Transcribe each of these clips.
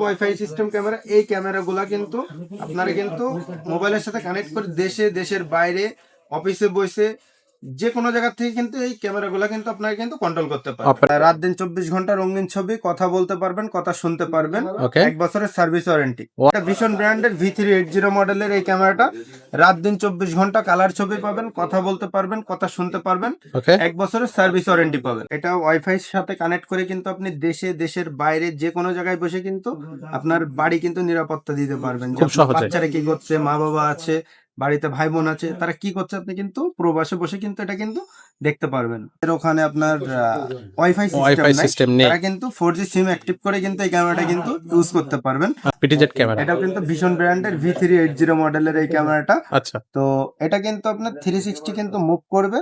Wifi system camera এই ক্যামেরাগুলো কিন্তু আপনারা কিন্তু মোবাইলের সাথে কানেক্ট করে দেশে, দেশের বাইরে অফিসে বসে যে কোনো জায়গা থেকে কিন্তু এই ক্যামেরাগুলো কিন্তু আপনারা কিন্তু কন্ট্রোল করতে পারবেন রাত দিন চব্বিশ ঘণ্টা রঙিন ছবি কথা বলতে পারবেন কথা শুনতে পারবেন। এক বছরের সার্ভিস ওয়ারেন্টি. এটা ভীষণ ব্র্যান্ডের ভি থ্রি এইট জিরো মডেলের এই ক্যামেরাটা। রাত দিন চব্বিশ ঘণ্টা কালার ছবি পাবেন কথা বলতে পারবেন কথা শুনতে পারবেন। এক বছরের সার্ভিস ওয়ারেন্টি পাবেন। এটা ওয়াইফাই এর সাথে কানেক্ট করে কিন্তু আপনি দেশে দেশের বাইরে যে কোনো জায়গায় বসে কিন্তু আপনার বাড়ি কিন্তু নিরাপত্তা দিতে পারবেন। খুব সহজে। বাচ্চারা কি করছে মা বাবা আছে বাড়িতে ভাই বোন আছে তারা কি করছে আপনি কিন্তু প্রবাসে বসে কিন্তু এটা কিন্তু দেখতে পারবেন। এর ওখানে আপনার ওয়াইফাই সিস্টেম নেই। তারা কিন্তু ফোর জি সিম অ্যাক্টিভ করে কিন্তু এই ক্যামেরাটা কিন্তু ইউজ করতে পারবেন। পিটিজেড ক্যামেরা এটা কিন্তু ভীষণ ব্র্যান্ডের ভি থ্রি এইট জিরো মডেলের এই ক্যামেরাটা আচ্ছা। তো এটা কিন্তু আপনার থ্রি সিক্সটি কিন্তু মুভ করবে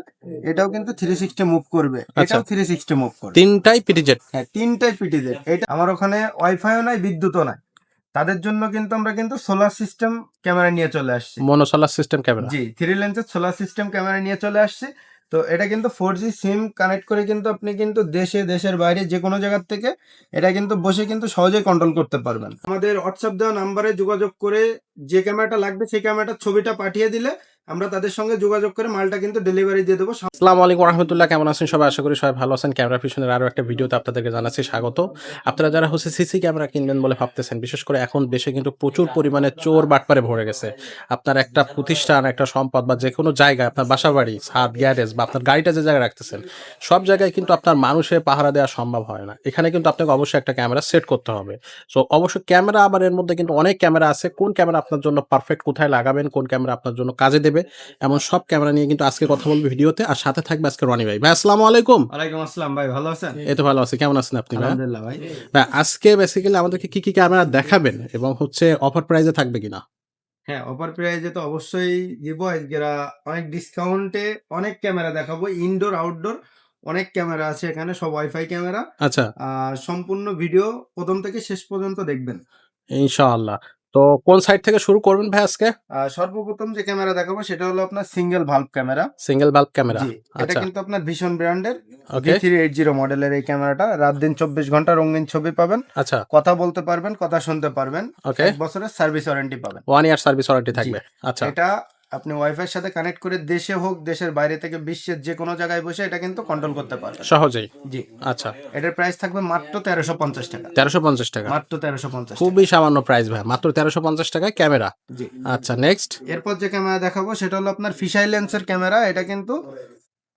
এটাও কিন্তু থ্রি সিক্সটি মুভ করবে। আচ্ছা। এটাও থ্রি সিক্সটি মুভ করবে। তিনটাই পিটিজেড হ্যাঁ তিনটাই পিটিজেড এটা আমার ওখানে ওয়াইফাইও নাই বিদ্যুৎও নাই। তাদের জন্য কিন্তু আমরা কিন্তু সোলার সিস্টেম ক্যামেরা নিয়ে চলে আসছি। মনো সোলার সিস্টেম ক্যামেরা জি থ্রি লেন্সের সোলার সিস্টেম ক্যামেরা নিয়ে চলে আসছি। তো এটা কিন্তু ফোর জি সিম কানেক্ট করে কিন্তু আপনি কিন্তু দেশে দেশের বাইরে যে কোনো জায়গার থেকে এটা কিন্তু বসে কিন্তু সহজেই কন্ট্রোল করতে পারবেন। আমাদের হোয়াটসঅ্যাপ দেওয়া নাম্বারে যোগাযোগ করে যে ক্যামেরাটা লাগবে সেই ক্যামেরাটার ছবিটা পাঠিয়ে দিলে আমরা তাদের সঙ্গে যোগাযোগ করে মালটা কিন্তু ডেলিভারি দিয়ে দেবো। আসসালামু আলাইকুম রহমতুল্লাহ, কেমন আছেন সবাই? আশা করি সবাই ভালো আছেন। ক্যামেরা পিছনের আরও একটা ভিডিওতে আপনাদেরকে জানাচ্ছি স্বাগত। আপনারা যারা হচ্ছে সিসি ক্যামেরা কিনবেন বলে ভাবতেছেন, বিশেষ করে এখন দেশে কিন্তু প্রচুর পরিমাণে চোর বাটপারে ভরে গেছে। আপনার একটা প্রতিষ্ঠান, একটা সম্পদ বা যে কোনো জায়গায় আপনার বাসা বাড়ি ছাদ, গ্যারেজ বা আপনার গাড়িটা যে জায়গায় রাখতেছেন, সব জায়গায় কিন্তু আপনার মানুষের পাহারা দেওয়া সম্ভব হয় না। এখানে কিন্তু আপনাকে অবশ্যই একটা ক্যামেরা সেট করতে হবে। সো অবশ্যই ক্যামেরা আবার এর মধ্যে কিন্তু অনেক ক্যামেরা আছে। কোন ক্যামেরা আপনার জন্য পারফেক্ট কোথায় লাগাবেন, কোন ক্যামেরা আপনার জন্য কাজে দেবে এমন সব ক্যামেরা নিয়ে কিন্তু আজকে কথা বলবে ভিডিওতে। আর সাথে থাকবে আজকে রনি ভাই। ভাই আসসালামু আলাইকুম। ওয়ালাইকুম আসসালাম ভাই ভালো আছেন? এই তো ভালো আছি। কেমন আছেন আপনি ভাই? আলহামদুলিল্লাহ ভাই। ভাই আজকে বেসিক্যালি আমাদেরকে কি কি ক্যামেরা দেখাবেন এবং হচ্ছে অফার প্রাইজে থাকবে কিনা? হ্যাঁ অফার প্রাইজে তো অবশ্যই দিব। আজকেরা অনেক ডিসকাউন্টে অনেক ক্যামেরা দেখাবো। ইনডোর আউটডোর অনেক ক্যামেরা আছে এখানে সব ওয়াইফাই ক্যামেরা। আচ্ছা। আর সম্পূর্ণ ভিডিও প্রথম থেকে শেষ পর্যন্ত দেখবেন। ইনশাআল্লাহ। তো কোন সাইড থেকে শুরু করবেন ভাই আজকে? সর্বপ্রথম যে ক্যামেরা দেখাবো সেটা হলো আপনার single bulb camera single bulb camera এটা আচ্ছা। কিন্তু আপনার ভীষণ ব্র্যান্ডের ওকে থ্রি এইট জিরো মডেলের এই ক্যামেরাটা রাত দিন চব্বিশ ঘণ্টা রঙিন ছবি পাবেন। আচ্ছা। কথা বলতে পারবেন কথা শুনতে পারবেন। ওকে এক বছরের সার্ভিস ওয়ারেন্টি পাবেন। ওয়ান ইয়ার সার্ভিস ওয়ারেন্টি থাকবে। আচ্ছা। এটা আপনি ওয়াইফাইয়ের সাথে কানেক্ট করে দেশে হোক দেশের বাইরে থেকে বিশ্বের যে কোনো জায়গায় বসে এটা কিন্তু কন্ট্রোল করতে পারবেন। সহজেই? জি। আচ্ছা। এটার প্রাইস থাকবে মাত্র তেরোশো পঞ্চাশ টাকা। তেরোশো পঞ্চাশ টাকা? মাত্র তেরোশো পঞ্চাশ খুবই সামান্য প্রাইস ভাই মাত্র তেরোশো পঞ্চাশ টাকায় ক্যামেরা জি। আচ্ছা নেক্সট এরপর যে ক্যামেরা দেখাবো সেটা হলো আপনার ফিশাই লেন্সের ক্যামেরা এটা কিন্তু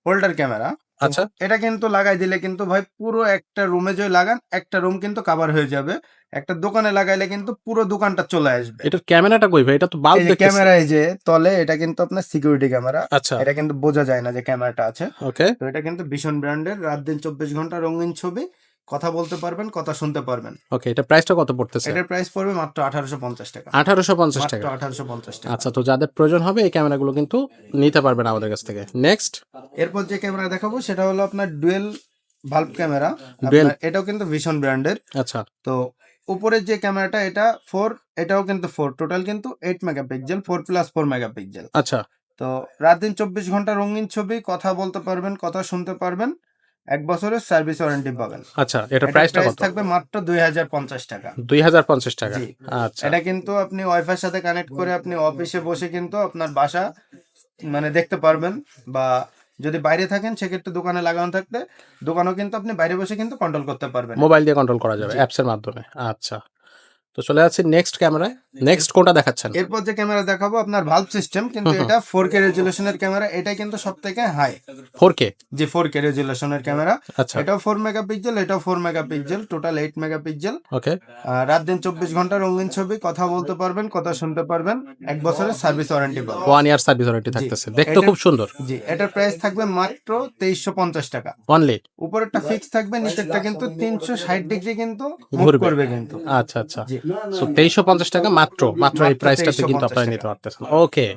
হোল্ডার ক্যামেরা আচ্ছা। এটা কিন্তু লাগাই দিলে কিন্তু ভাই পুরো একটা রুমে যদি লাগান একটা রুম কিন্তু কভার হয়ে যাবে। একটা দোকানে লাগাইলে কিন্তু পুরো দোকানটা চলে আসবে। এটা ক্যামেরাটা কই ভাই? এটা তো বাল্ব দেখতেছি। ক্যামেরা এই যে তলে এটা কিন্তু আপনার সিকিউরিটি ক্যামেরা আচ্ছা। এটা কিন্তু বোঝা যায় না যে ক্যামেরাটা আছে। ওকে তো এটা কিন্তু ভীষণ ব্র্যান্ডের রাত দিন চব্বিশ ঘণ্টা রঙিন ছবি। কথা বলতে পারবেন কথা শুনতে পারবেন। ওকে এটা প্রাইসটা কত পড়তেছে? এটার প্রাইস পড়বে মাত্র আঠারোশো পঞ্চাশ টাকা। আঠারোশো পঞ্চাশ মাত্র টাকা। আঠারোশো পঞ্চাশ টাকা। আচ্ছা তো যাদের প্রয়োজন হবে এই ক্যামেরাগুলো কিন্তু নিতে পারবেন আমাদের কাছ থেকে। নেক্সট এরপর যে ক্যামেরা দেখাবো সেটা হলো আপনার ডুয়েল ভাল্ব ক্যামেরা। এটাও কিন্তু ভীষণ ব্র্যান্ডের। আচ্ছা। তো উপরের যে ক্যামেরাটা এটা ফোর এটাও কিন্তু ফোর টোটাল কিন্তু eight megapixel four plus four megapixel আচ্ছা। তো রাত দিন চব্বিশ ঘণ্টা রঙিন ছবি কথা বলতে পারবেন কথা শুনতে পারবেন। এক বছরের সার্ভিস ওয়ারেন্টি পাবেন। আচ্ছা এটা প্রাইসটা কত? থাকবে মাত্র দুই হাজার পঞ্চাশ টাকা। দুই হাজার পঞ্চাশ টাকা? আচ্ছা। এটা কিন্তু আপনি ওয়াইফাই এর সাথে কানেক্ট করে আপনি অফিসে বসে কিন্তু আপনার বাসা মানে দেখতে পারবেন বা যদি বাইরে থাকেন সেক্ষেত্রে দোকানে লাগানো থাকলে দোকানও কিন্তু আপনি বাইরে বসে কিন্তু কন্ট্রোল করতে পারবেন। মোবাইল দিয়ে কন্ট্রোল করা যাবে অ্যাপসের মাধ্যমে। আচ্ছা। তো চলে যাচ্ছি নেক্সট ক্যামেরায় নেক্সট কোনটা দেখাচ্ছেন? এরপর যে ক্যামেরা দেখাবো আপনার ভাল্ব সিস্টেম কিন্তু। এটা ফোর কে রেজুলেশনের ক্যামেরা এটা কিন্তু সব থেকে হাই ফোর কে যে ফোর কে রেজুলেশনের ক্যামেরা আচ্ছা। এটাও ফোর মেগাপিক্সেল এটাও four megapixel total eight megapixel okay রাত দিন চব্বিশ ঘণ্টা রঙিন ছবি কথা বলতে পারবেন কথা শুনতে পারবেন। এক বছরের সার্ভিস ওয়ারেন্টি পাবেন। ওয়ান ইয়ার সার্ভিস ওয়ারেন্টি থাকতেছে। দেখতে খুব সুন্দর। জি এটার প্রাইস থাকবে মাত্র তেইশশো পঞ্চাশ টাকা। অনলি উপরেরটা ফিক্স থাকবে নিচেরটা কিন্তু তিনশো ষাট ডিগ্রি কিন্তু মুভ। করবে কিন্তু। আচ্ছা আচ্ছা। সো তেইশশো পঞ্চাশ টাকা মাত্র মাত্র এই প্রাইসটাতে কিন্তু আপনারা নিতে পারতেছেন। ওকে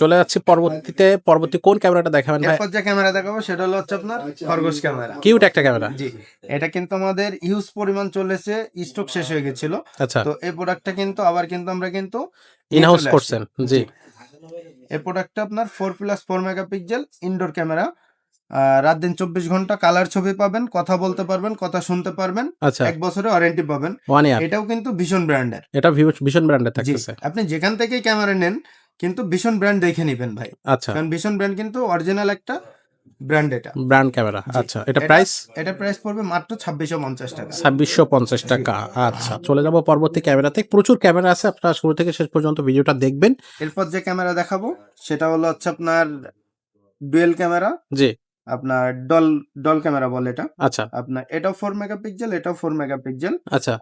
চলে যাচ্ছি পরবর্তীতে পরবর্তী কোন ক্যামেরাটা দেখাবেন ভাই? যে ক্যামেরা দেখাবো সেটা হলো হচ্ছে আপনার খরগোশ ক্যামেরা। কিউট একটা ক্যামেরা। জি এটা কিন্তু আমাদের ইউজ পরিমাণ চলেছে স্টক শেষ হয়ে গেছিল। আচ্ছা। তো এই প্রোডাক্টটা কিন্তু আবার কিন্তু আমরা কিন্তু ইন হাউস করছেন জি। এই প্রোডাক্টটা আপনার four plus four megapixel indoor camera. রাত দিন চব্বিশ ঘণ্টা কালার ছবি পাবেন কথা বলতে পারবেন কথা শুনতে পারবেন আচ্ছা। এক বছরের ওয়ারেন্টি পাবেন। এটাও কিন্তু ভীষণ ব্র্যান্ডের এটা ভীষণ ব্র্যান্ডের জি আপনি যেখান থেকেই ক্যামেরা নেন কিন্তু ভীষণ ব্র্যান্ড দেখে নেবেন ভাই। আচ্ছা। কারণ ভীষণ ব্র্যান্ড কিন্তু অরিজিনাল একটা ব্র্যান্ড এটা। ব্র্যান্ড ক্যামেরা আচ্ছা এটা- প্রাইস এটা প্রাইস পড়বে মাত্র ছাব্বিশশো পঞ্চাশ টাকা। ছাব্বিশশো পঞ্চাশ টাকা। আচ্ছা চলে যাব পরবর্তী ক্যামেরাতে প্রচুর ক্যামেরা আছে আপনারা শুরু থেকে শেষ পর্যন্ত ভিডিওটা দেখবেন। এরপর যে ক্যামেরা দেখাবো সেটা হলো হচ্ছে আপনার ডুয়েল ক্যামেরা জি। আপনার ডল ডল ক্যামেরা বলে এটা। আচ্ছা। আপনার এটা ফোর মেগাপিক্সেল এটাও ফোর মেগাপিক্সেল আচ্ছা।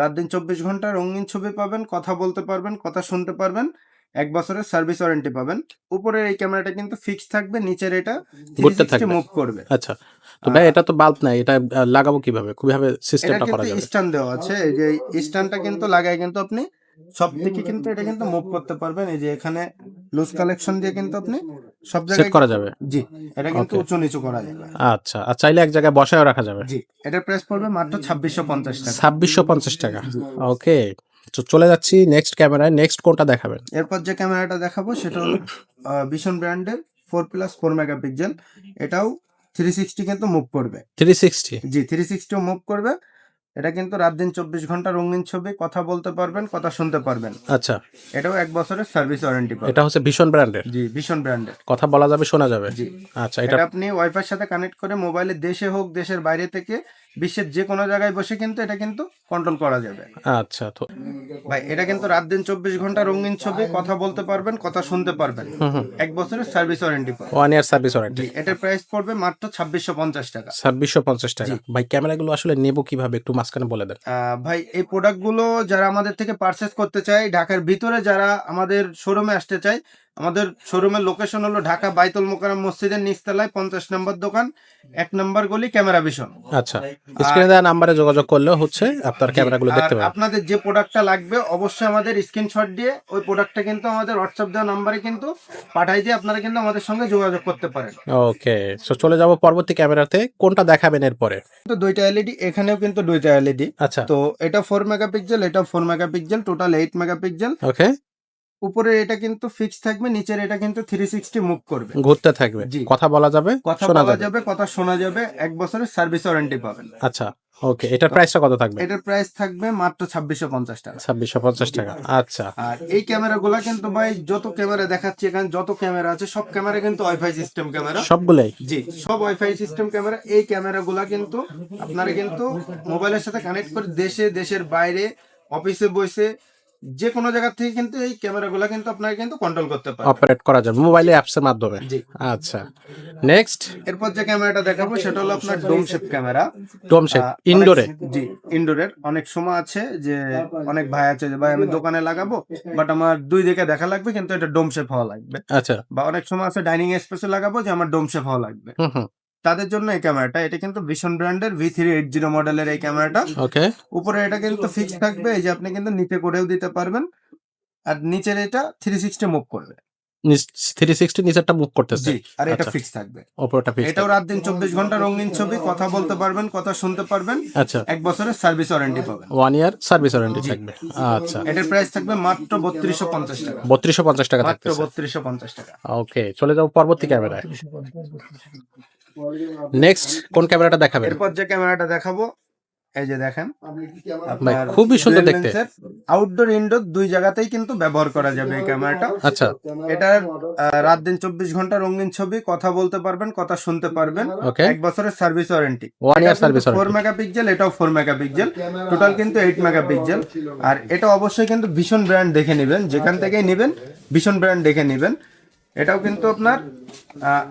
রাত দিন চব্বিশ ঘণ্টা রঙিন ছবি পাবেন কথা বলতে পারবেন কথা শুনতে পারবেন এক বছরের সার্ভিস ওয়ারেন্টি পাবেন। উপরের এই ক্যামেরাটা কিন্তু ফিক্স থাকবে নিচের এটা ঘুরতে থাকবে। মুভ করবে। আচ্ছা। তো ভাই এটা তো বাল্ব নাই এটা লাগাবো কীভাবে? কীভাবে এটা সিস্টেমটা করা যাবে। স্ট্যান্ড দেওয়া আছে এই যে স্ট্যান্ডটা কিন্তু লাগায় কিন্তু আপনি সব দিকে কিন্তু এটা কিন্তু মুভ করতে পারবেন। এই যে এখানে লুজ কালেকশন দিয়ে কিন্তু আপনি সব জায়গায় করা যাবে? জি এটা কিন্তু উঁচু নিচু করা যাবে। আচ্ছা আর চাইলে এক জায়গায় বসায়ও রাখা যাবে। জি এটার প্রাইস পড়বে মাত্র ছাব্বিশশো পঞ্চাশ টাকা। ছাব্বিশশো পঞ্চাশ টাকা। ওকে তো চলে যাচ্ছি নেক্সট ক্যামেরায় নেক্সট কোনটা দেখাবেন? এরপর যে ক্যামেরাটা দেখাবো সেটা হলো ভিশন ব্র্যান্ডের ফোর প্লাস ফোর মেগাপিক্সেল এটাও থ্রি সিক্সটি কিন্তু মুভ করবে। থ্রি সিক্সটি জি থ্রি সিক্সটিও মুভ করবে। এটা কিন্তু রাত দিন চব্বিশ ঘণ্টা রঙিন ছবি কথা বলতে পারবেন কথা শুনতে পারবেন। আচ্ছা। এটাও এক বছরের সার্ভিস ওয়ারেন্টি পাবেন। এটা হচ্ছে ভীষণ ব্র্যান্ডের জি ভীষণ ব্র্যান্ডের কথা বলা যাবে শোনা যাবে? জি। আচ্ছা এটা এটা আপনি ওয়াইফাই সাথে কানেক্ট করে মোবাইলে দেশে হোক দেশের বাইরে থেকে বিশ্বের যে কোনো জায়গায় বসে কিন্তু এটা কিন্তু কন্ট্রোল করা যাবে। আচ্ছা তো ভাই এটা কিন্তু রাত দিন চব্বিশ ঘণ্টা রঙিন ছবি কথা বলতে পারবেন কথা শুনতে পারবেন। এক বছরের service warranty one year service warranty এটার প্রাইস পড়বে মাত্র ছাব্বিশশো পঞ্চাশ টাকা। ছাব্বিশশো পঞ্চাশ টাকা। ভাই ক্যামেরাগুলো আসলে নেব কীভাবে? একটু মাঝখানে বলে দেন। ভাই এই প্রোডাক্টগুলো যারা আমাদের থেকে পারচেস করতে চায় ঢাকার ভিতরে যারা আমাদের শোরুমে আসতে চায় আমাদের শোরুমের লোকেশন হলো ঢাকা বাইতুল মোকাররম মসজিদের নিচতলায় পঞ্চাশ নম্বর দোকান এক নম্বর গলি ক্যামেরা ভিশন। আচ্ছা স্ক্রিনে দেওয়া নাম্বারে যোগাযোগ করলেও হচ্ছে আপনার ক্যামেরাগুলো দেখতে পাবেন। আপনাদের যে প্রোডাক্টটা লাগবে অবশ্যই আমাদের স্ক্রিনশট দিয়ে ওই প্রোডাক্টটা কিন্তু আমাদের হোয়াটসঅ্যাপ দেওয়া নাম্বারে কিন্তু পাঠাই দিয়ে আপনারা কিন্তু আমাদের সঙ্গে যোগাযোগ করতে পারেন। ওকে সো চলে যাব পরবর্তী ক্যামেরাতে কোনটা দেখাবেন এরপরে? তো দুইটা এলইডি এখানেও কিন্তু দুইটা এলইডি আচ্ছা। তো এটা ফোর মেগাপিক্সেল এটা four megapixel total eight megapixel okay উপরে এটা কিন্তু ফিক্স থাকবে নিচের এটা কিন্তু থ্রি সিক্সটি মুভ করবে। ঘুরতে থাকবে। জি। কথা বলা যাবে কথা বলা যাবে। যাবে কথা শোনা যাবে এক বছরের সার্ভিস ওয়ারেন্টি পাবেন। আচ্ছা ওকে এটার প্রাইসটা কত থাকবে? এটার প্রাইস থাকবে মাত্র ছাব্বিশশো পঞ্চাশ টাকা। ছাব্বিশশো পঞ্চাশ টাকা আচ্ছা। আর এই ক্যামেরাগুলো কিন্তু ভাই যত ক্যামেরা দেখাচ্ছি এখানে যত ক্যামেরা আছে সব ক্যামেরা কিন্তু ওয়াইফাই সিস্টেম ক্যামেরা। সবগুলোই? জি সব ওয়াইফাই সিস্টেম ক্যামেরা। এই ক্যামেরাগুলো কিন্তু আপনারা কিন্তু মোবাইলের সাথে কানেক্ট করে দেশে দেশের বাইরে অফিসে বসে যে কোনো জায়গা থেকে কিন্তু এই ক্যামেরাগুলো কিন্তু আপনারা কিন্তু কন্ট্রোল করতে পারেন অপারেট করা যাবে মোবাইলে অ্যাপসের মাধ্যমে। জি। আচ্ছা। নেক্সট এরপর যে ক্যামেরাটা দেখাবো সেটা হলো আপনার dome shape camera. Dome shape ইনডোরে জি ইনডোরের অনেক সময় আছে যে অনেক ভাই আছে যে ভাই আমি দোকানে লাগাবো বাট আমার দুই দিকে দেখা লাগবে কিন্তু এটা ডোম শেপ হওয়া লাগবে। আচ্ছা। বা অনেক সময় আছে ডাইনিং স্পেসে লাগাবো যে আমার ডোম শেপ হওয়া লাগবে। হুম হুম। তাদের জন্য এই ক্যামেরাটা এটা কিন্তু ভীষণ ব্র্যান্ডের ভি থ্রি এইট জিরো মডেলের এই ক্যামেরাটা। ওকে উপরে এটা কিন্তু ফিক্স থাকবে এই যে আপনি কিন্তু নিচে করেও দিতে পারবেন। আর নিচের এটা থ্রি সিক্সটি মুভ করবে। থ্রি সিক্সটি নিচেরটা মুভ করতেছে। জি আর এটা আচ্ছা। ফিক্স থাকবে। ওপরটা ফিক্স এটাও রাত দিন চব্বিশ ঘণ্টা রঙিন ছবি কথা বলতে পারবেন কথা শুনতে পারবেন। আচ্ছা। এক বছরের সার্ভিস ওয়ারেন্টি পাবেন। ওয়ান ইয়ার সার্ভিস ওয়ারেন্টি থাকবে। আচ্ছা। এটার প্রাইস থাকবে মাত্র বত্রিশশো পঞ্চাশ টাকা। বত্রিশশো পঞ্চাশ টাকা মাত্র বত্রিশশো পঞ্চাশ টাকা। ওকে চলে যাব পরবর্তী ক্যামেরায়। নেক্সট কোন ক্যামেরাটা দেখাবেন? এরপর যে ক্যামেরাটা দেখাবো এই যে দেখেন খুবই সুন্দর দেখতে। আউটডোর ইনডোর দুই জায়গাতেই কিন্তু ব্যবহার করা যাবে এই ক্যামেরাটা আচ্ছা। এটার আহ, রাত দিন চব্বিশ ঘণ্টা রঙিন ছবি কথা বলতে পারবেন কথা শুনতে পারবেন। এক বছরের service warranty one year service four warranty megapixel এটাও ফোর মেগাপিক্সেল টোটাল কিন্তু এইট মেগাপিক্সেল আর এটা অবশ্যই কিন্তু ভীষণ ব্র্যান্ড দেখে নেবেন যেখান থেকেই নেবেন ভীষণ ব্র্যান্ড দেখে নেবেন। এটাও কিন্তু আপনার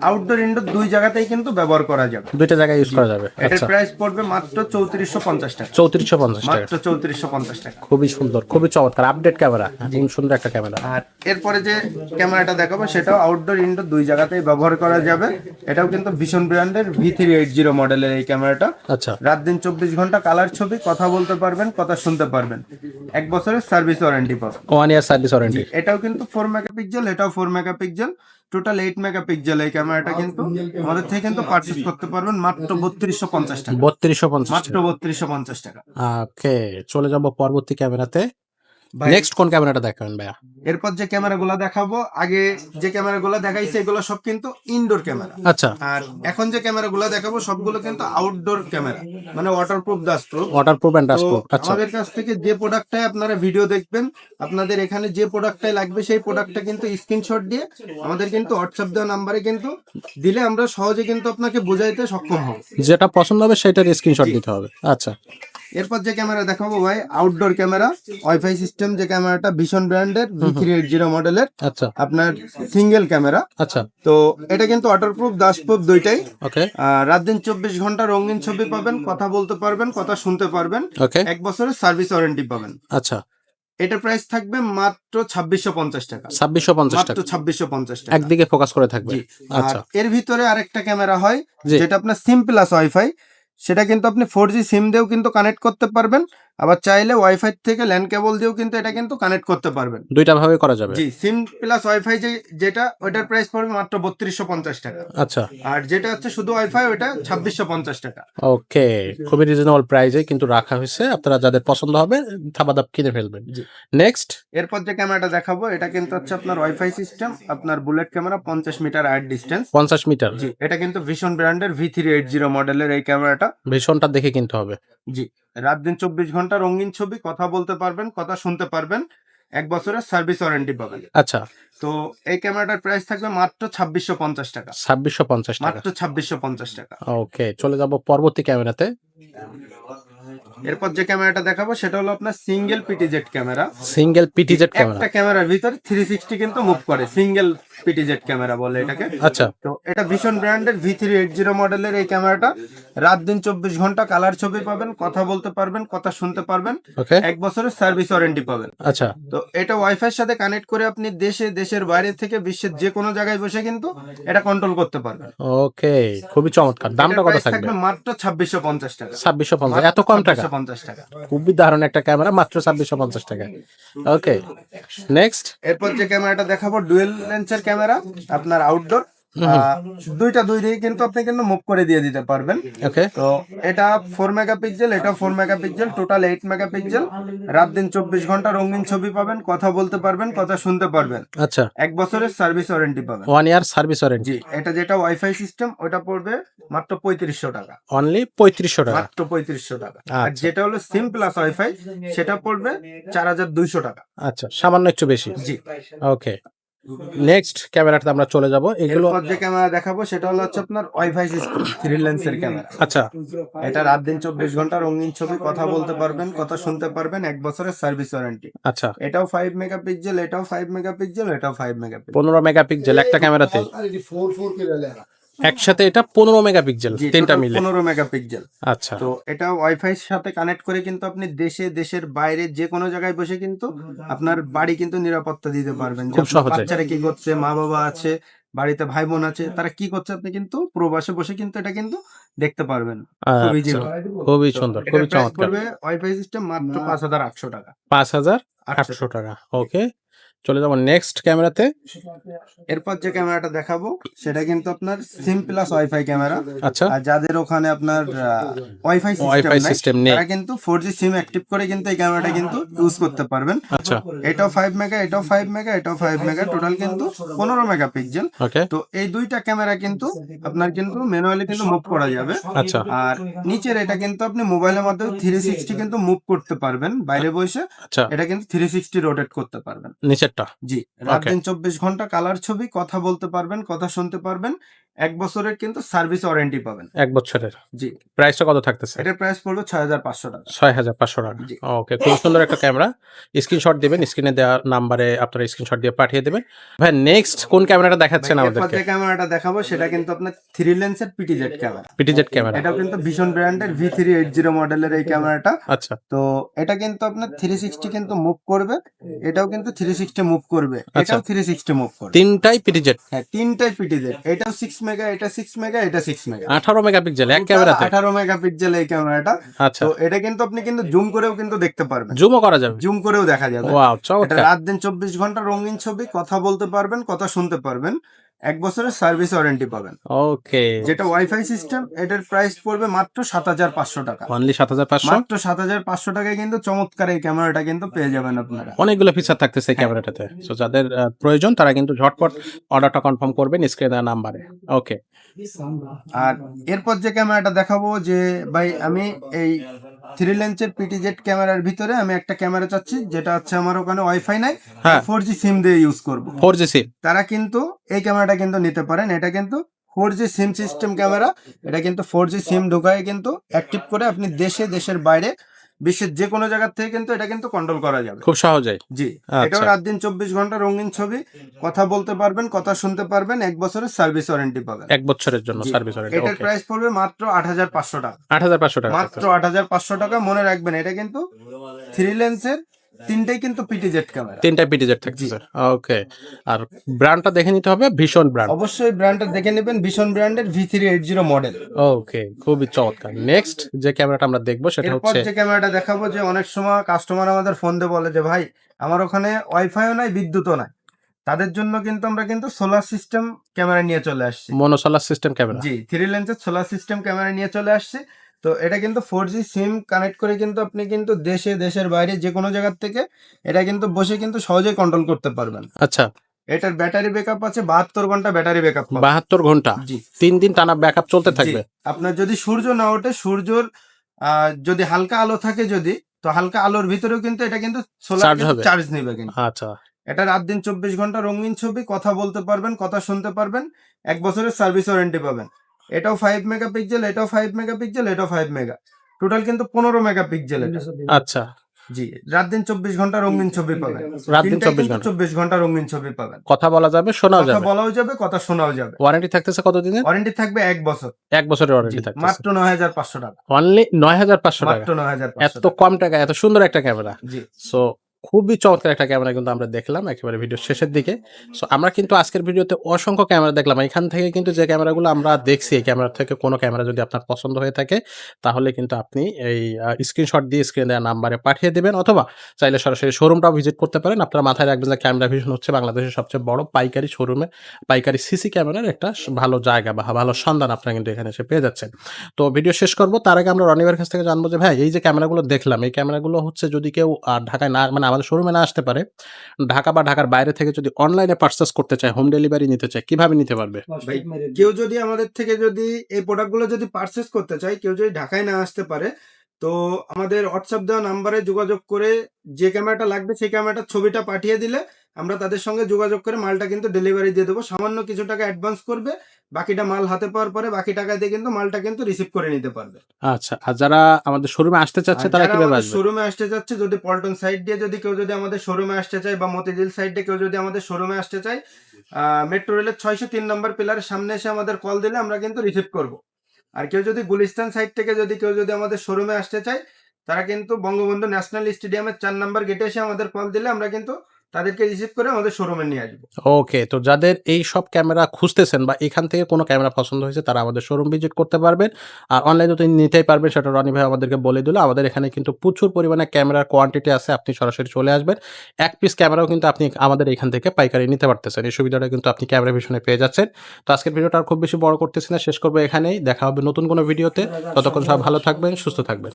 আউটডোর ইনডোর দুই জায়গাতেই কিন্তু ব্যবহার করা যাবে। দুইটা জায়গায় ইউজ করা যাবে। এটার আচ্ছা। প্রাইস পড়বে মাত্র চৌত্রিশশো পঞ্চাশ টাকা। চৌত্রিশশো পঞ্চাশ টাকা। মাত্র চৌত্রিশশো পঞ্চাশ টাকা। খুবই সুন্দর খুবই চমৎকার। আপডেট ক্যামেরা খুব সুন্দর একটা ক্যামেরা আর এরপরে যে ক্যামেরাটা দেখাবো সেটাও আউটডোর ইনডোর দুই জায়গাতেই ব্যবহার করা যাবে। এটাও কিন্তু ভীষণ ব্র্যান্ডের ভি থ্রি এইট জিরো মডেলের এই ক্যামেরাটা আচ্ছা। রাত দিন চব্বিশ ঘণ্টা কালার ছবি কথা বলতে পারবেন কথা শুনতে পারবেন। এক বছরের সার্ভিস ওয়ারেন্টি পাবেন। ওয়ান ইয়ার সার্ভিস ওয়ারেন্টি এটাও কিন্তু ফোর মেগাপিক্সেল এটাও four megapixel total eight megapixel এই ক্যামেরাটা কিন্তু আমাদের থেকে কিন্তু পারচেস করতে পারবেন মাত্র বত্রিশশো পঞ্চাশ টাকা। বত্রিশশো পঞ্চাশ মাত্র বত্রিশশো পঞ্চাশ টাকা। ওকে চলে যাব পরবর্তী ক্যামেরাতে। নেক্সট কোন ক্যামেরাটা দেখাবেন ভাইয়া? এরপর যে ক্যামেরাগুলো দেখাবো আগে যে ক্যামেরাগুলো দেখাইছে এগুলো সব কিন্তু ইনডোর ক্যামেরা। আচ্ছা। আর এখন যে ক্যামেরাগুলো দেখাবো সবগুলো কিন্তু আউটডোর ক্যামেরা মানে waterproof dustproof waterproof and dustproof আচ্ছা। আমাদের কাছ থেকে যে প্রোডাক্টটাই আপনারা ভিডিও দেখবেন আপনাদের এখানে যে প্রোডাক্টটাই লাগবে সেই প্রোডাক্টটা কিন্তু স্ক্রিনশট দিয়ে আমাদের কিন্তু হোয়াটসঅ্যাপ দেওয়া নাম্বারে কিন্তু দিলে আমরা সহজে কিন্তু আপনাকে বোঝাইতে সক্ষম হব। যেটা পছন্দ হবে সেটার স্ক্রিনশট। দিতে হবে। আচ্ছা। এরপর যে ক্যামেরা দেখাবো ভাই আউটডোর ক্যামেরা ওয়াইফাই সিস্টেম যে ক্যামেরাটা ভীষণ ব্র্যান্ডের ভি থ্রি এইট জিরো মডেলের আচ্ছা। আপনার সিঙ্গেল ক্যামেরা। আচ্ছা। তো এটা কিন্তু ওয়াটারপ্রুফ দাসপ্রুফ দুইটাই। ওকে রাত দিন চব্বিশ ঘণ্টা রঙিন ছবি পাবেন কথা বলতে পারবেন কথা শুনতে পারবেন। ওকে এক বছরের সার্ভিস ওয়ারেন্টি পাবেন। আচ্ছা। এটার প্রাইস থাকবে মাত্র ছাব্বিশশো পঞ্চাশ টাকা। ছাব্বিশশো পঞ্চাশ টাকা। ছাব্বিশশো পঞ্চাশ টাকা। একদিকে ফোকাস করে থাকবে। আচ্ছা। এর ভিতরে আরেকটা ক্যামেরা হয়। যেটা আপনার সিম প্লাস ওয়াইফাই সেটা কিন্তু আপনি ফোর জি সিম দিয়েও কিন্তু কানেক্ট করতে পারবেন। আবার চাইলে ওয়াইফাই থেকে ল্যান্ড কেবল দিয়েও কিন্তু এটা কিন্তু কানেক্ট করতে পারবেন। দুইটা ভাবে করা যাবে। জি সিম প্লাস ওয়াইফাই যে যেটা ওইটার প্রাইস পড়বে মাত্র বত্রিশশো পঞ্চাশ টাকা। আচ্ছা। আর যেটা হচ্ছে শুধু ওয়াইফাই ওটা ছাব্বিশশো পঞ্চাশ টাকা। ওকে খুবই রিজনেবল প্রাইসে কিন্তু রাখা হয়েছে। আপনারা যাদের পছন্দ হবে থাবাদাপ কিনে ফেলবেন। জি। নেক্সট এরপর যে ক্যামেরাটা দেখাবো এটা কিন্তু হচ্ছে আপনার ওয়াইফাই সিস্টেম আপনার বুলেট ক্যামেরা পঞ্চাশ মিটার আয়ার ডিস্টেন্স পঞ্চাশ মিটার জি এটা কিন্তু ভীষণ ব্র্যান্ডের ভি থ্রি এইট জিরো মডেলের এই ক্যামেরাটা ভীষণটা দেখে কিনতে হবে। জি। রাত দিন চব্বিশ ঘণ্টা রঙিন ছবি কথা বলতে পারবেন কথা শুনতে পারবেন এক বছরের সার্ভিস ওয়ারেন্টি পাবেন। আচ্ছা। তো এই ক্যামেরাটার প্রাইস থাকবে মাত্র ছাব্বিশশো পঞ্চাশ টাকা। ছাব্বিশশো পঞ্চাশ মাত্র ছাব্বিশশো পঞ্চাশ টাকা। ওকে চলে যাব পরবর্তী ক্যামেরাতে। এরপর যে ক্যামেরাটা দেখাবো সেটা হলো আপনার single PTZ camera. Single PTZ camera. একটা ক্যামেরার ভিতরে থ্রি সিক্সটি কিন্তু মুভ করে সিঙ্গেল পিটিজেট ক্যামেরা বলে এটাকে। আচ্ছা। তো এটা ভীষণ ব্র্যান্ডের ভি থ্রি এইট জিরো মডেলের এই ক্যামেরাটা রাত দিন চব্বিশ ঘণ্টা কালার ছবি পাবেন কথা বলতে পারবেন কথা শুনতে পারবেন। এক বছরের সার্ভিস ওয়ারেন্টি পাবেন। আচ্ছা। তো এটা ওয়াইফাই সাথে কানেক্ট করে আপনি দেশে দেশের বাইরে থেকে বিশ্বের যে কোনো জায়গায় বসে কিন্তু এটা কন্ট্রোল করতে পারবেন। ওকে খুবই চমৎকার। দামটা কত থাকবে? মাত্র ছাব্বিশশো পঞ্চাশ টাকা। ছাব্বিশশো পঞ্চাশ। এত কম টাকা? পঞ্চাশ টাকা। খুবই দারুণ একটা ক্যামেরা মাত্র ছাব্বিশশো পঞ্চাশ টাকা। ওকে নেক্সট এরপর যে ক্যামেরাটা দেখাবো ডুয়েল লেন্সের ক্যামেরা আপনার আউটডোর দুইটা দুই দিকে কিন্তু আপনি কিন্তু মুভ করে দিয়ে দিতে পারবেন। ওকে তো এটা ফোর মেগাপিক্সেল এটা four megapixel total eight megapixel রাত দিন চব্বিশ ঘণ্টা রঙিন ছবি পাবেন কথা বলতে পারবেন কথা শুনতে পারবেন। আচ্ছা। এক বছরের সার্ভিস ওয়ারেন্টি পাবেন। ওয়ান ইয়ার সার্ভিস ওয়ারেন্টি জি এটা যেটা ওয়াইফাই সিস্টেম ওটা পড়বে মাত্র পঁয়ত্রিশশো টাকা। অনলি পঁয়ত্রিশশো টাকা। মাত্র পঁয়ত্রিশশো টাকা। আর আচ্ছা। যেটা হলো সিম প্লাস ওয়াইফাই সেটা পড়বে চার হাজার দুইশো টাকা। আচ্ছা সামান্য একটু বেশি। জি। ওকে নেক্সট ক্যামেরাটাতে আমরা চলে যাব। এগুলো যে ক্যামেরা দেখাবো সেটা হলো হচ্ছে আপনার ওয়াইফাই সিস্টেম থ্রি লেন্সের ক্যামেরা আচ্ছা। এটা রাত দিন চব্বিশ ঘণ্টা রঙিন ছবি কথা বলতে পারবেন কথা শুনতে পারবেন এক বছরের সার্ভিস ওয়ারেন্টি আচ্ছা। এটাও ফাইভ মেগাপিক্সেল এটাও ফাইভ মেগাপিক্সেল এটাও ফাইভ মেগাপিক্সেল পনেরো মেগাপিক্সেল একটা ক্যামেরাতে একসাথে এটা পনেরো মেগাপিক্সেল তিনটা মিলে। পনেরো মেগাপিক্সেল। আচ্ছা। তো এটা ওয়াইফাই এর সাথে কানেক্ট করে কিন্তু আপনি দেশে দেশের বাইরে যে কোনো জায়গায় বসে কিন্তু আপনার বাড়ি কিন্তু নিরাপত্তা দিতে পারবেন। যে খুব সহজে। বাচ্চারা কি করছে মা বাবা আছে বাড়িতে ভাই বোন আছে তারা কি করছে আপনি কিন্তু প্রবাসে বসে কিন্তু এটা কিন্তু দেখতে পারবেন। খুবই আচ্ছা, খুবই সুন্দর এটার খুবই চমৎকার। ওয়াইফাই সিস্টেম মাত্র পাঁচ হাজার আটশো টাকা। পাঁচ হাজার আটশো টাকা। ওকে চলে যাব নেক্সট ক্যামেরাতে এরপর যে ক্যামেরাটা দেখাবো সেটা কিন্তু আপনার সিম প্লাস ওয়াইফাই ক্যামেরা আচ্ছা। আর যাদের ওখানে আপনার ওয়াইফাই ওয়াইফাই সিস্টেম নেই তারা কিন্তু ফোর জি সিম অ্যাক্টিভ করে কিন্তু এই ক্যামেরাটা কিন্তু ইউজ করতে পারবেন। আচ্ছা। এটাও ফাইভ মেগা এটাও ফাইভ মেগা এটাও ফাইভ মেগা টোটাল কিন্তু পনেরো মেগা পিক্সেল ওকে তো এই দুইটা ক্যামেরা কিন্তু আপনার কিন্তু ম্যানুয়ালি কিন্তু মুভ করা যাবে। আচ্ছা। আর নিচের এটা কিন্তু আপনি মোবাইলের মাধ্যমে থ্রি সিক্সটি কিন্তু মুভ করতে পারবেন। বাইরে বসে আচ্ছা। এটা কিন্তু থ্রি সিক্সটি রোটেট করতে পারবেন। নিচেরটা জি রাত দিন চব্বিশ ঘণ্টা কালার ছবি কথা বলতে পারবেন কথা শুনতে পারবেন এক বছরের কিন্তু সার্ভিস ওয়ারেন্টি পাবেন। এক বছরের? জি। প্রাইসটা কত থাকতেছে? এটার প্রাইস পড়ল ছয় হাজার পাঁচশো টাকা। ছয় হাজার পাঁচশো টাকা। জি। ওকে খুব সুন্দর একটা ক্যামেরা। স্ক্রিনশট দিবেন স্ক্রিনে দেওয়া নাম্বারে আপনারা স্ক্রিনশট দিয়ে পাঠিয়ে দেবেন। ভাই নেক্সট কোন ক্যামেরাটা দেখাচ্ছেন আমাদেরকে? যে ক্যামেরাটা দেখাবো সেটা কিন্তু আপনার থ্রি লেন্সের পিটিজেড ক্যামেরা। PTZ camera. এটাও কিন্তু ভীষণ ব্র্যান্ডের ভি থ্রি এইট জিরো মডেলের এই ক্যামেরাটা। আচ্ছা। তো এটা কিন্তু আপনার থ্রি সিক্সটি কিন্তু মুভ করবে। এটাও কিন্তু থ্রি সিক্সটি মুভ করবে। আচ্ছা। এটাও থ্রি সিক্সটি মুভ করবে। তিনটাই পিটিজেড হ্যাঁ তিনটাই পিটিজেড এটাও সিক্স মেগা এটা সিক্স মেগা এটা সিক্স মেগা। আঠারো মেগাপিক্সেল এক ক্যামেরাতে আঠারো মেগাপিক্সেল এই ক্যামেরাটা আচ্ছা। তো এটা কিন্তু আপনি কিন্তু জুম করেও কিন্তু দেখতে পারবেন। জুমও করা যাবে। জুম করেও দেখা যাবে। এটা রাত দিন চব্বিশ ঘণ্টা রঙিন ছবি কথা বলতে পারবেন কথা শুনতে পারবেন। এক বছরের সার্ভিস ওয়ারেন্টি পাবেন। ওকে। যেটা ওয়াইফাই সিস্টেম এটার প্রাইস পড়বে মাত্র সাত হাজার পাঁচশো টাকা। অনলি সাত হাজার পাঁচশো? মাত্র সাত হাজার পাঁচশো টাকায় কিন্তু চমৎকার এই ক্যামেরাটা কিন্তু পেয়ে যাবেন আপনারা। অনেকগুলো ফিচার থাকতেছে এই ক্যামেরাটাতে। সো যাদের প্রয়োজন তারা কিন্তু ঝটপট অর্ডারটা কনফার্ম করবেন স্ক্রিনে দেওয়া নাম্বারে ওকে আর এরপর যে ক্যামেরাটা দেখাবো যে ভাই আমি এই থ্রি লেন্সের পিটিজেড ক্যামেরার ভিতরে আমি একটা ক্যামেরা চাচ্ছি যেটা হচ্ছে আমার ওখানে ওয়াইফাই নাই। হ্যাঁ। ফোর জি সিম দিয়ে ইউজ করব। ফোর জি সিম তারা কিন্তু এই ক্যামেরাটা কিন্তু নিতে পারেন। এটা কিন্তু four G SIM system camera. এটা কিন্তু ফোর জি সিম ঢোকায় কিন্তু অ্যাক্টিভ করে আপনি দেশে দেশের বাইরে বিশ্বের যে কোনো জায়গার থেকে কিন্তু এটা কিন্তু কন্ট্রোল করা যাবে। খুব সহজেই। জি এটা এটাও রাত দিন চব্বিশ ঘণ্টা রঙিন ছবি কথা বলতে পারবেন কথা শুনতে পারবেন এক বছরের সার্ভিস ওয়ারেন্টি পাবেন। এক বছরের জন্য সার্ভিস ওয়ারেন্টি এটার প্রাইস পড়বে মাত্র আট হাজার পাঁচশো টাকা। আট হাজার পাঁচশো টাকা মাত্র আট হাজার পাঁচশো টাকা মনে রাখবেন এটা কিন্তু থ্রি লেন্সের তিনটেই কিন্তু পিটিজেড ক্যামেরা তিনটা পিটিজেড থাকতেছে ওকে আর ব্র্যান্ডটা দেখে নিতে হবে ভীষণ ব্র্যান্ড অবশ্যই ব্র্যান্ডটা দেখে নেবেন ভীষণ ব্র্যান্ডের V three eight zero model okay খুবই চমৎকার। নেক্সট যে ক্যামেরাটা আমরা দেখব সেটা হচ্ছে যে ক্যামেরাটা দেখাবো যে অনেক সময় কাস্টমার আমাদের ফোন দিয়ে বলে যে ভাই আমার ওখানে ওয়াইফাইও নাই বিদ্যুৎও নাই। তাদের জন্য কিন্তু আমরা কিন্তু সোলার সিস্টেম ক্যামেরা নিয়ে চলে আসছি। মনোসোলার সিস্টেম ক্যামেরা জি থ্রি লেন্সের সোলার সিস্টেম ক্যামেরা নিয়ে চলে আসছে। তো এটা কিন্তু ফোর জি সিম কানেক্ট করে কিন্তু আপনি কিন্তু দেশে দেশের বাইরে যে কোনো জায়গার থেকে এটা কিন্তু বসে কিন্তু সহজেই কন্ট্রোল করতে পারবেন। আচ্ছা। এটার ব্যাটারি ব্যাকআপ আছে বাহাত্তর ঘণ্টা ব্যাটারি ব্যাকআপ বাহাত্তর ঘণ্টা? জি। তিন দিন টানা ব্যাকআপ চলতে থাকবে? আপনার যদি সূর্য না ওঠে সূর্যর যদি হালকা আলো থাকে যদি তো হালকা আলোর ভিতরেও কিন্তু এটা কিন্তু সোলার চার্জ নেবে কিন্তু। আচ্ছা। এটা রাত দিন চব্বিশ ঘণ্টা রঙিন ছবি কথা বলতে পারবেন কথা শুনতে পারবেন এক বছরের সার্ভিস ওয়ারেন্টি পাবেন। এটাও ফাইভ মেগা পিক্সেল এটাও ফাইভ মেগা পিক্সেল এটাও ফাইভ মেগা টোটাল কিন্তু পনেরো মেগা পিক্সেল এটা। আচ্ছা। জি রাত দিন চব্বিশ ঘণ্টা রঙিন ছবি পাবেন। রাত দিন চব্বিশ ঘণ্টা। চব্বিশ ঘণ্টা রঙিন ছবি পাবেন। কথা বলা যাবে শোনাও যাবে। বলাও যাবে কথা শোনাও যাবে। ওয়ারেন্টি থাকতেছে কতদিনের? ওয়ারেন্টি থাকবে এক বছর। এক বছরের ওয়ারেন্টি থাকতেছে। মাত্র নয় হাজার পাঁচশো টাকা। অনলি নয় হাজার পাঁচশো টাকা। মাত্র নয় হাজার এত কম টাকা এত সুন্দর একটা ক্যামেরা জি। সো খুবই চমৎকার একটা ক্যামেরা কিন্তু আমরা দেখলাম একেবারে ভিডিও শেষের দিকে। সো আমরা কিন্তু আজকের ভিডিওতে অসংখ্য ক্যামেরা দেখলাম। এখান থেকে কিন্তু যে ক্যামেরাগুলো আমরা দেখছি, এই ক্যামেরা থেকে কোনো ক্যামেরা যদি আপনার পছন্দ হয়ে থাকে, তাহলে কিন্তু আপনি এই স্ক্রিনশট দিয়ে স্ক্রিনে দেওয়া নাম্বারে পাঠিয়ে দেবেন অথবা চাইলে সরাসরি শোরুমটাও ভিজিট করতে পারেন। আপনারা মাথায় রাখবেন যে ক্যামেরা ভিশন হচ্ছে বাংলাদেশের সবচেয়ে বড় পাইকারি শোরুমে পাইকারি সিসি ক্যামেরার একটা ভালো জায়গা বা ভালো সন্ধান আপনারা কিন্তু এখানে এসে পেয়ে যাচ্ছেন। তো ভিডিও শেষ করব। তার আগে আমরা রনিবের কাছ থেকে জানব যে, ভাই, এই যে ক্যামেরাগুলো দেখলাম, এই ক্যামেরাগুলো হচ্ছে যদি কেউ ঢাকায় না মানে আমাদের শোরুমে না আসতে পারে ঢাকা বা ঢাকার বাইরে থেকে যদি অনলাইনে পার্চেস করতে চায় হোম ডেলিভারি নিতে চায় কীভাবে নিতে পারবে? ভাই, কেউ যদি আমাদের থেকে যদি এই প্রোডাক্টগুলো যদি পারচেস করতে চায় কেউ যদি ঢাকায় না আসতে পারে তো আমাদের হোয়াটসঅ্যাপ দেওয়া নাম্বারে যোগাযোগ করে যে ক্যামেরাটা লাগবে সেই ক্যামেরাটার ছবিটা পাঠিয়ে দিলে আমরা তাদের সঙ্গে যোগাযোগ করে মালটা কিন্তু ডেলিভারি দিয়ে দেবো। সামান্য কিছু টাকা অ্যাডভান্স করবে বাকিটা মাল হাতে পাওয়ার পরে বাকি টাকা দিয়ে কিন্তু মালটা কিন্তু রিসিভ করে নিতে পারবে। আচ্ছা আর যারা আমাদের শোরুমে আসতে চাচ্ছে তারা কীভাবে আসবে? শোরুমে আসতে যাচ্ছে যদি পল্টন সাইড দিয়ে যদি কেউ যদি আমাদের শোরুমে আসতে চায় বা মতিঝিল সাইড দিয়ে কেউ যদি আমাদের শোরুমে আসতে চায় মেট্রো রেলের ছয়শো তিন নম্বর পিলারের সামনে এসে আমাদের কল দিলে আমরা কিন্তু রিসিভ করব। আর কেউ যদি গুলিস্তান সাইড থেকে যদি কেউ যদি আমাদের শোরুমে আসতে চায়, তারা কিন্তু বঙ্গবন্ধু ন্যাশনাল স্টেডিয়ামের চার নাম্বার গেটে এসে আমাদের কল দিলে আমরা কিন্তু তাদেরকে রিসিভ করে আমাদের শোরুমে নিয়ে আসব। ওকে তো যাদের এই সব ক্যামেরা খুঁজতেছেন বা এখান থেকে কোনো ক্যামেরা পছন্দ হয়েছে, তারা আমাদের শোরুম ভিজিট করতে পারবেন। আর অনলাইনে তো নিতেই পারবেন, সেটা রনি ভাই আমাদেরকে বলে দিল। আমাদের এখানে কিন্তু প্রচুর পরিমাণে ক্যামেরার কোয়ান্টিটি আছে, আপনি সরাসরি চলে আসবেন। এক পিস ক্যামেরাও কিন্তু আপনি আমাদের এখান থেকে পাইকারি নিতে পারতেছেন। এই সুবিধাটা কিন্তু আপনি ক্যামেরা ভিশনে পেয়ে যাচ্ছেন। তো আজকের ভিডিওটা আর খুব বেশি বড় করতেছি না, শেষ করব এখানেই। দেখা হবে নতুন কোনো ভিডিওতে। ততক্ষণ সব ভালো থাকবেন, সুস্থ থাকবেন।